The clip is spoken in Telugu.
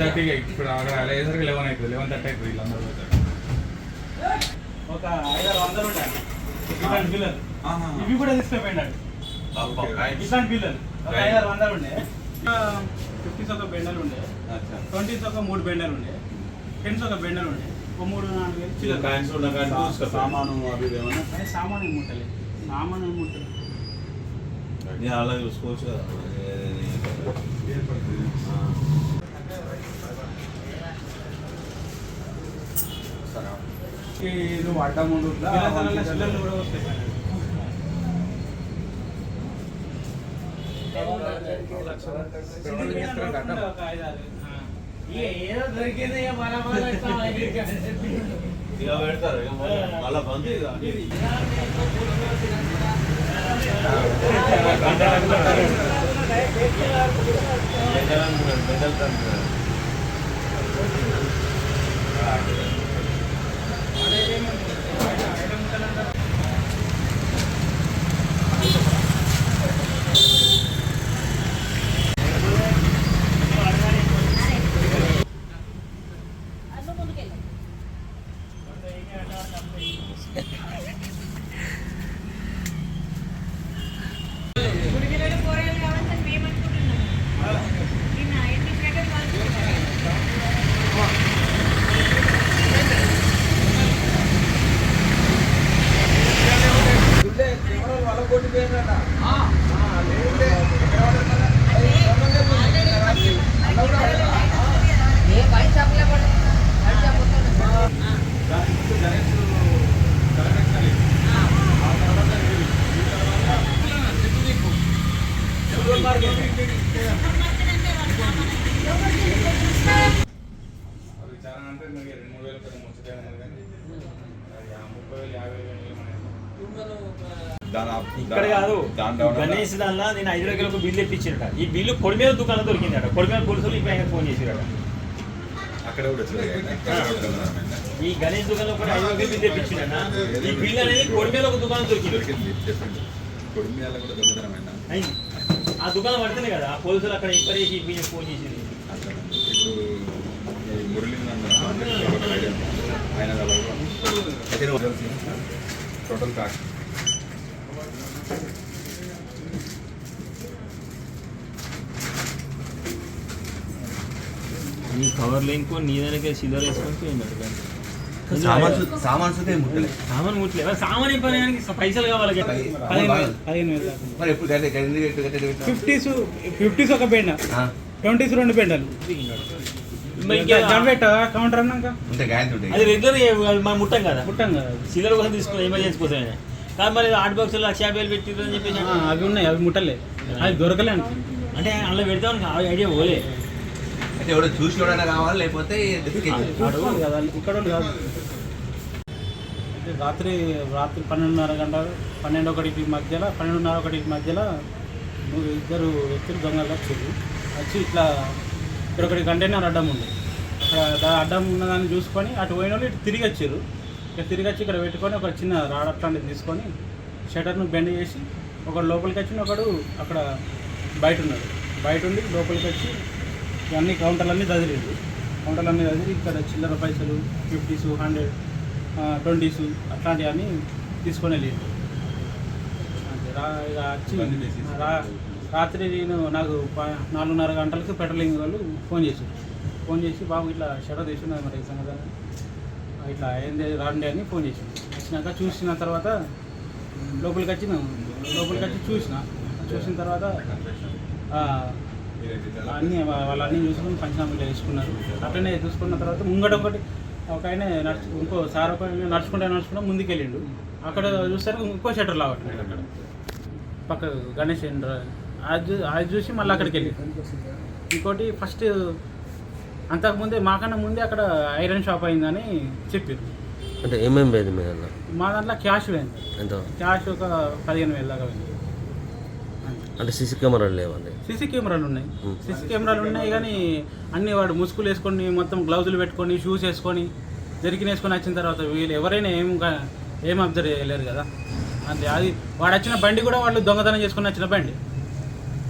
థర్టీగా ఇప్పుడు అక్కడ అయ్యేసరికి లెవెన్ అవుతుంది లెవెన్ థర్టీ అవుతుంది వీళ్ళందరూ. ఒక ఐదారు వందలు ఇట్లాంటి. ఇవి కూడా తీసుకుపోయినాడు. ఇట్లాంటి పిల్లలు. ఒక. ఐదారు వందలు ఉండే. ఫిఫ్టీస్ ఒక బెండలు ఉండే. అచ్చా. ట్వంటీస్ ఒక మూడు బెండలు ఉండే. టెన్స్ ఒక బెండలు ఉండే. ఒక మూడు నాలుగు వేలు. సామాను అవి ఇవి ఏమన్నా అదే సామాన్ ఏం ముట్టలేదు. సామాన్ ఏం ముట్టలేదు నీ అలా చూసుకోవచ్చు కదా. నువ్వు అడ్డం ఉండు ఏదో దొరికింది ఇక పెడతారు మళ్ళా బంద్ ఇక బెండలు అనుకున్నాడు, బెండలు అనుకున్నాడు. గుడిగిలలో కూరగాయలు కావాలని మేము అనుకుంటున్నాం నిన్న ఎన్ని ప్యాకెట్ గుళ్ళే కెమెరాలు వాళ్ళ కొట్టి పోయిందట. ఏ బయట షాపులో కూడా బయట షాప్ దాని ముందు గణేష్ కలెక్షన్ ఇది. ఆ తర్వాత ఇది. ఈ తర్వాత చెట్టు దిక్కు. చెట్టు మార్కెట్. అది మరి రెండు మూడు వేలు పెద్ద ముచ్చటే ఉన్నది కానీ ముప్పై వేలు యాభై వేలు ఏమన్నా ఇక్కడ కాదు గణేష్ దానిలో నేను ఐదు రూపాయలకు బిల్లు తెప్పించారట. ఈ బిల్లు పొడి మీద దుకాణం దొరికిందట. పొడి మీద పోలీసులు ఇప్పుడు ఆయన ఫోన్ చేసిరట అక్కడ కూడా ఈ గణేష్ దుకాణంలో కూడా ఐదు రూపాయలు బిల్లు తెప్పించిందట ఈ బిల్లు అనేది పొడి మీద ఒక దుకాణం దొరికింది. ఆ దుకాణం పడుతుంది కదా ఆ పోలీసులు అక్కడ ఈయన ఫోన్ చేసింది ఇప్పుడు ఈ మురళీ ఆయన టోటల్ కాస్ట్ నీ కవర్ లేనుకో నీ దానికి సిల్లర్ వేసుకొని పోయినాడు సామాన్ సు- సామాన్ సామాన్ ముట్లే సామాన్ ఏం పని పైసలు కావాలి. పదిహేను వేలు. ఫిఫ్టీస్ ఫిఫ్టీస్ ఒక బెండ ట్వంటీస్ రెండు బెండలు మరి ఇంకా? పెట్టా కౌంటర్ అన్నాక అది రెగ్యులర్ మనం ముట్టాం కదా? ముట్టాం కదా. సిల్లర్ కోసం తీసుకుని ఎమర్జెన్సీ కోసం ఆయన కాదు మరి ఆర్ట్ బాక్స్ లక్ష యాభై వేలు పెట్టిర్రు అని చెప్పేసి అవి ఉన్నాయి అవి ముట్టలే. అవి దొరకలే. అంటే. అందులో పెడతామని ఐడియా పోలే. అంటే ఎవడో చూసి కావాలి లేకపోతే ఇక్కడ కాదు. అంటే రాత్రి రాత్రి పన్నెండున్నర గంట పన్నెండు ఒకటికి మధ్యలో పన్నెండున్నర ఒకటికి మధ్యలో ఇద్దరు వ్యక్తులు దొంగలు వచ్చారు. వచ్చి ఇట్లా ఇక్కడ ఒకటి కంటైనర్ అడ్డం ఉంది. అక్కడ అడ్డం ఉన్నదాన్ని చూసుకొని అటు పోయిన వాళ్ళు ఇటు తిరిగి వచ్చారు. ఇక తిరిగి వచ్చి ఇక్కడ పెట్టుకొని ఒక చిన్న రాడ్ అట్లాంటిది తీసుకొని షటర్ను బెండ్ చేసి ఒకడు లోపలికి వచ్చి ఒకడు అక్కడ బయట ఉన్నాడు. బయట ఉండి లోపలికి వచ్చి అన్ని కౌంటర్లన్నీ చదివిండు కౌంటర్లన్నీ చదివి ఇక్కడ చిల్లర పైసలు ఫిఫ్టీస్ హండ్రెడ్ ట్వంటీస్ అట్లాంటివన్నీ తీసుకొని వెళ్ళిండు. అంతే. రా ఇక ఇవన్నీ వచ్చి. రా. రాత్రి నేను నాకు ప- నాలుగున్నర గంటలకు పెట్రోలింగ్ వాళ్ళు ఫోన్ చేశారు. ఫోన్ చేసి బాబు ఇట్లా షటర్ తీసుకున్నారు మరి ఈ సంగతి. ఇట్లా ఏంది రాండి అని ఫోన్ చేసి వచ్చినాక చూసిన తర్వాత లోపలికి వచ్చి లోపలికి వచ్చి చూసిన. చూసిన తర్వాత అన్నీ వాళ్ళన్నీ చూసుకుని అన్నీ పంచనామాలు వేసుకున్నారు. అట్లనే చూసుకున్న తర్వాత ముంగట ఒకటి ఒక ఆయన నడుచు ఇంకో సార్ ఒక నడుచుకుంటే నడుచుకుంటే ముందుకెళ్ళిండు. ముందుకు వెళ్ళిండు అక్కడ చూస్తారు ఇంకో షటర్ లావట్లేదు అక్కడ. పక్క గణేష్ అది అది చూసి మళ్ళీ అక్కడికి వెళ్ళి. ఇంకోటి ఫస్ట్ అంతకుముందే మాకన్నా ముందే అక్కడ ఐరన్ షాప్ అయిందని చెప్పారు అంటే ఏమేమి పోయింది మీ దాంట్లో? మా దాంట్లో క్యాష్ పోయింది. ఎంత? క్యాష్ ఒక పదిహేను వేల దాకా పోయింది. అంటే సీసీ కెమెరాలు లేవండి సీసీ కెమెరాలు ఉన్నాయి. సీసీ కెమెరాలు ఉన్నాయి కానీ అన్ని వాడు ముసుగులు వేసుకొని మొత్తం గ్లౌజులు పెట్టుకొని షూస్ వేసుకొని జరిగిన వేసుకొని వచ్చిన తర్వాత వీళ్ళు ఎవరైనా ఏం ఏం అబ్జర్వ్ చేయలేరు కదా. అంతే అది వాడు వచ్చిన బండి కూడా వాళ్ళు దొంగతనం చేసుకొని వచ్చిన బండి.